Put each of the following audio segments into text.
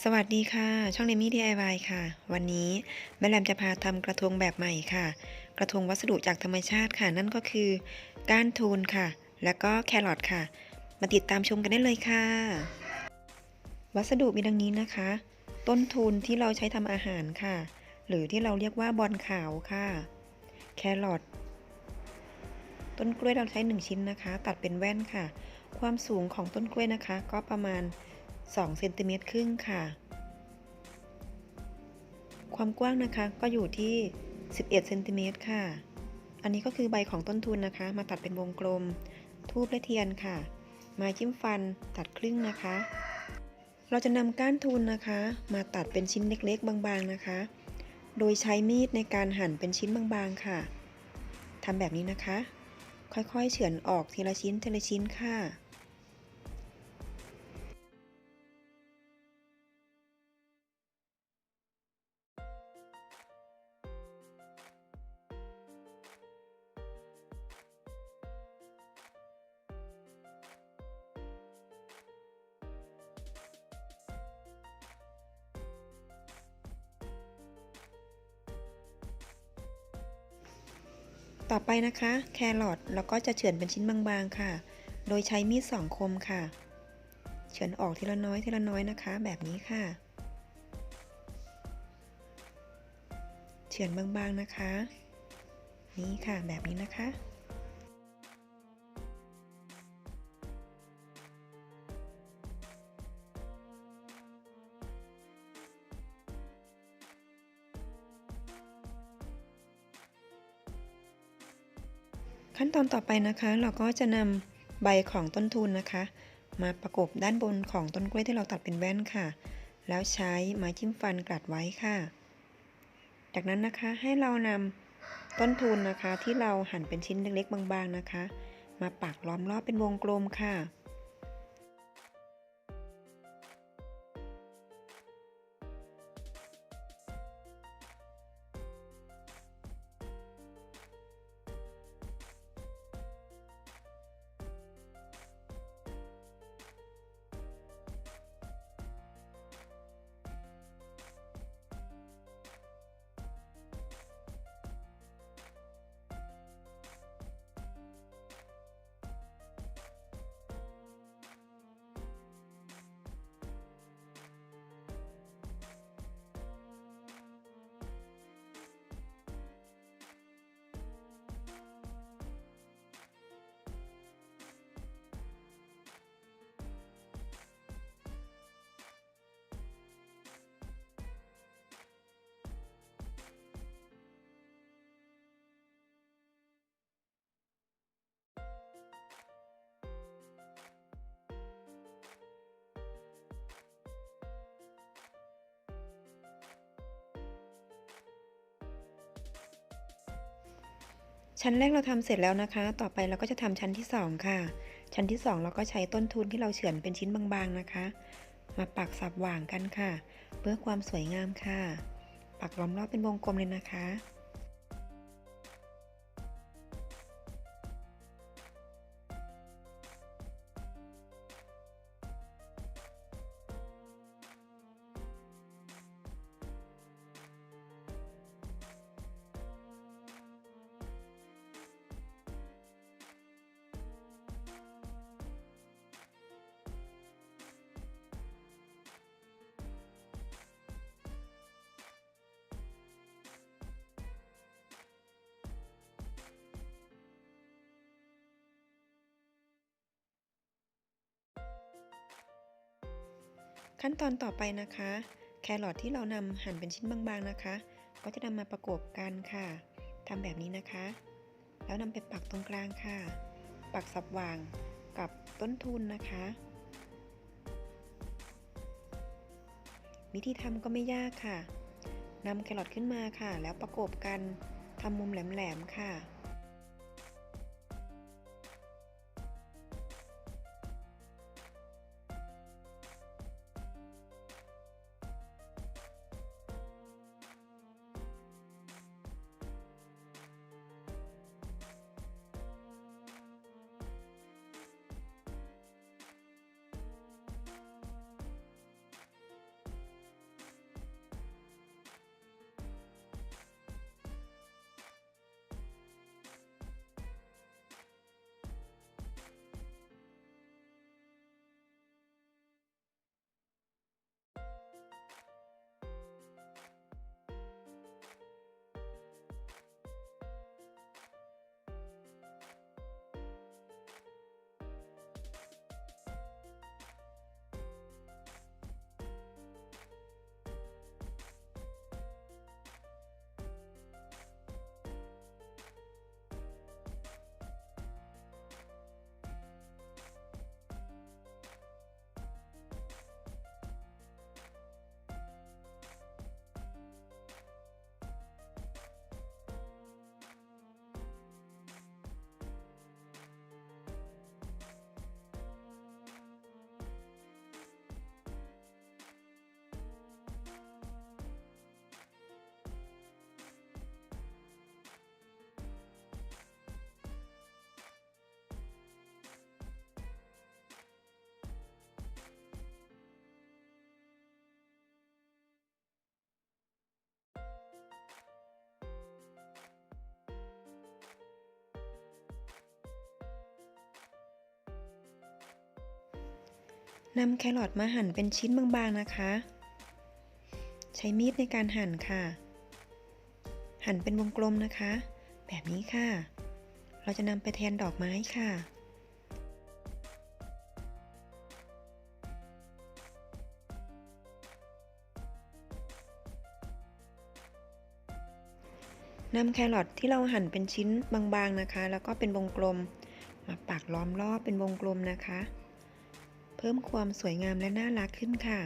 สวัสดีค่ะ ช่องเ e มี่ DIY ค่ะ วันนี้แม่แรมจะพาทำกระทงแบบใหม่ค่ะ กระทงวัสดุจากธรรมชาติค่ะ นั่นก็คือก้านทูนค่ะ แล้วก็แครอทค่ะ มาติดตามชมกันได้เลยค่ะ วัสดุมีดังนี้นะคะ ต้นทุนที่เราใช้ทำอาหารค่ะ หรือที่เราเรียกว่าบอลขาวค่ะ แครอทต้นกล้วยเราใช้ 1 ชิ้นนะคะ ตัดเป็นแว่นค่ะ ความสูงของต้นกล้วยนะคะ ก็ประมาณ 2เซนติเมตรครึ่งค่ะ ความกว้างนะคะก็อยู่ที่ 11เซนติเมตรค่ะ อันนี้ก็คือใบของต้นทุนนะคะ มาตัดเป็นวงกลม ทูบและเทียนค่ะ ไม้จิ้มฟันตัดครึ่งนะคะ เราจะนำก้านทุนนะคะ มาตัดเป็นชิ้นเล็กๆ บางๆนะคะ โดยใช้มีดในการหั่นเป็นชิ้นบางๆค่ะทำแบบนี้นะคะ ค่อยๆ เฉือนออกทีละชิ้นทีละชิ้นค่ะ ต่อไปนะคะ แครอทเราก็จะเฉือนเป็นชิ้นบางๆค่ะ โดยใช้มีดสองคมค่ะ เฉือนออกทีละน้อยทีละน้อยนะคะ แบบนี้ค่ะ เฉือนบางๆนะคะ นี่ค่ะแบบนี้นะคะ ขั้นตอนต่อไปนะคะ เราก็จะนำใบของต้นทุนนะคะ มาประกบด้านบนของต้นกล้วยที่เราตัดเป็นแว่นค่ะ แล้วใช้ไม้จิ้มฟันกลัดไว้ค่ะ จากนั้นนะคะให้เรานำต้นทุนนะคะที่เราหั่นเป็นชิ้นเล็กๆ บางๆนะคะ มาปักล้อมรอบเป็นวงกลมค่ะ ชั้นแรกเราทำเสร็จแล้วนะคะ ต่อไปเราก็จะทำชั้นที่ 2 ค่ะ ชั้นที่ 2 เราก็ใช้ต้นทุนที่เราเฉือนเป็นชิ้นบางๆนะคะ มาปักสับหว่างกันค่ะ เพื่อความสวยงามค่ะ ปักล้อมรอบเป็นวงกลมเลยนะคะ ขั้นตอนต่อไปนะคะ แครอทที่เรานำหั่นเป็นชิ้นบางๆนะคะ ก็จะนำมาประกบกันค่ะทำแบบนี้นะคะ แล้วนำไปปักตรงกลางค่ะ ปักสับว่างกับต้นทุนนะคะ วิธีทำก็ไม่ยากค่ะนำแครอทขึ้นมาค่ะ แล้วประกบกันทำมุมแหลมๆค่ะ นำแครอทมาหั่นเป็นชิ้นบางๆนะคะ ใช้มีดในการหั่นค่ะ หั่นเป็นวงกลมนะคะ แบบนี้ค่ะ เราจะนำไปแทนดอกไม้ค่ะนำแครอทที่เราหั่นเป็นชิ้นบางๆนะคะ แล้วก็เป็นวงกลม มาปักล้อมรอบเป็นวงกลมนะคะ เพิ่มความสวยงามและน่ารักขึ้นค่ะ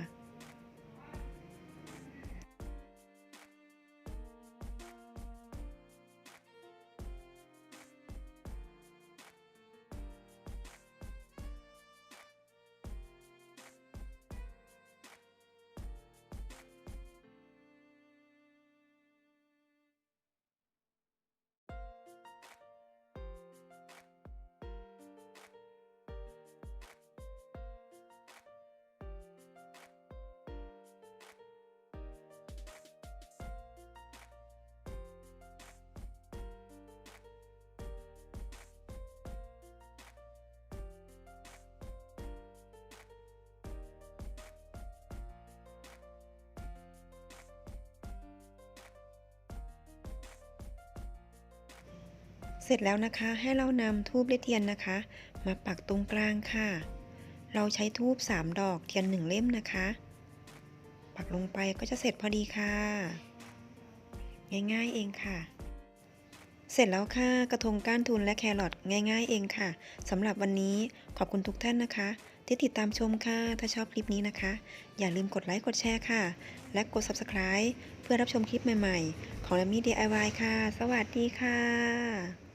เสร็จแล้วนะคะให้เรานำทูบและเทียนนะคะ มาปักตรงกลางค่ะ เราใช้ทูบ3ดอกเทียน1เล่มนะคะ ปักลงไปก็จะเสร็จพอดีค่ะ ง่ายๆเองค่ะ เสร็จแล้วค่ะกระทงก้านทุนและแครอทง่าย ๆ เองค่ะสำหรับวันนี้ขอบคุณทุกท่านนะคะ ที่ติดตามชมค่ะ ถ้าชอบคลิปนี้นะคะ อย่าลืมกดไลค์กดแชร์ค่ะ และกด Subscribe เพื่อรับชมคลิปใหม่ ๆ ของ Lemmy DIY ค่ะ สวัสดีค่ะ